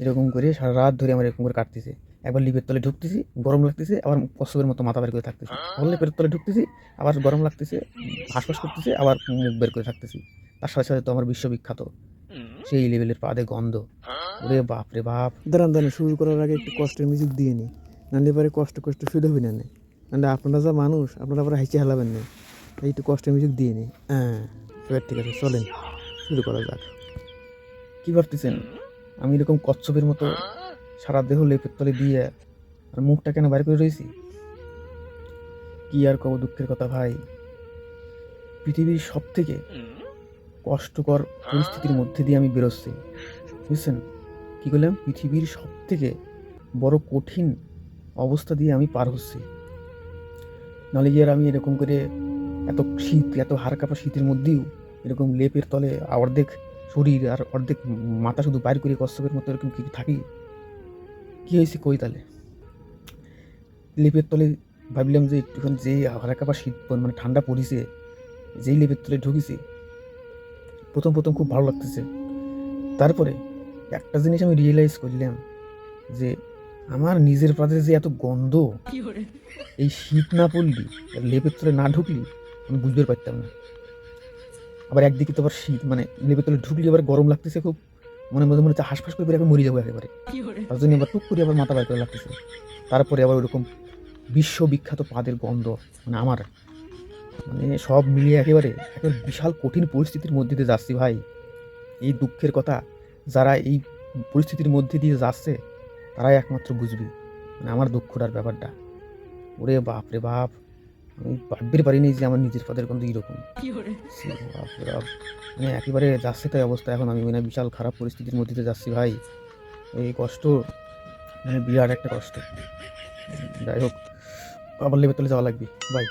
এরকম করে সারা রাত ধরে আমার এরকম করে কাটতেছে। একবার লিপের তলে ঢুকতেছি গরম লাগতেছে আবার কচ্ছপের মতো মাথা বের করে থাকতেছি। আবার লিপের তলে ঢুকতেছি আবার গরম লাগতেছে হাঁসফাঁস করতেছে আবার মুখ বের করে থাকতেছি। তার সাথে সাথে তো আমার বিশ্ববিখ্যাত সেই লেভেলের পাদে গন্ধ। ওরে বাপ রে বাপ। দাঁড়ান দাঁড়ান শুরু করার আগে একটু কষ্টের মিউজিক দিয়ে নি। নাহলে পরে কষ্ট কষ্ট ফিল হবে না নাহলে আপনারা যা মানুষ আপনারা আবার হাইচে হালাবেন না। এই একটু কষ্টের মিউজিক দিয়ে নি। হ্যাঁ এবার ঠিক আছে চলেন শুরু করা যাক। কি ভাবতেছেন? আমি এরকম কচ্ছপের মতো সারা দেহ লেপের তলে দিয়ে আর মুখটা কেন বাইরে করে রয়েছি? কি আর কব দুঃখের কথা ভাই? পৃথিবীর সব থেকে কষ্টকর পরিস্থিতির মধ্যে দিয়ে আমি বেরোচ্ছি। বুঝছেন? কি করলাম? পৃথিবীর সব থেকে বড় কঠিন অবস্থা দিয়ে আমি পার হচ্ছি। নাহলে গিয়ে আর আমি এরকম করে এত শীত এত হাড় কাঁপা শীতের মধ্যেও এরকম লেপের তলে অর্ধেক শরীর আর অর্ধেক মাথা শুধু বাইর করে কচ্ছপের মতো এরকম কি থাকি? কি হয়েছে কই তালে লেপের তলে ভাবলাম যে একটুখানি যে হাড়া কাঁপা শীত মানে ঠান্ডা পড়িছে যেই লেপের তলে ঢুকিছি প্রথম প্রথম খুব ভালো লাগতেছে। তারপরে একটা জিনিস আমি রিয়েলাইজ করলাম যে আমার নিজের পাতে যে এত গন্ধ এই শীত না পড়লি লেপের তলে না ঢুকলি আমি বুঝতে পারতাম না। আবার একদিকে তো আবার শীত মানে লেপের তলে ঢুকলি আবার গরম লাগতেছে খুব। মনে মধ্যে মনে হচ্ছে হাঁসফাঁস করে বেরিয়ে মরে যাব একেবারে। তার জন্য আবার টুক করে আবার মাথা বাইর করে লাগতেছে। তারপরে আবার ওরকম বিশ্ববিখ্যাত পাদের গন্ধ মানে আমার মানে সব মিলিয়ে একেবারে একেবারে বিশাল কঠিন পরিস্থিতির মধ্যে দিয়ে যাচ্ছি ভাই। এই দুঃখের কথা যারা এই পরিস্থিতির মধ্যে দিয়ে যাচ্ছে তারাই একমাত্র বুঝবি মানে আমার দুঃখটার ব্যাপারটা। ওরে বাপ রে বাপ। আমি ভাবতে পারিনি যে আমার নিজের পদের রে বাপ। মানে একেবারে যাচ্ছে তাই অবস্থা। এখন আমি মানে বিশাল খারাপ পরিস্থিতির মধ্যে দিয়ে যাচ্ছি ভাই। এই কষ্ট মানে বিরাট একটা কষ্ট। যাই হোক আবার লেবে তলে যাওয়া লাগবে। বাই।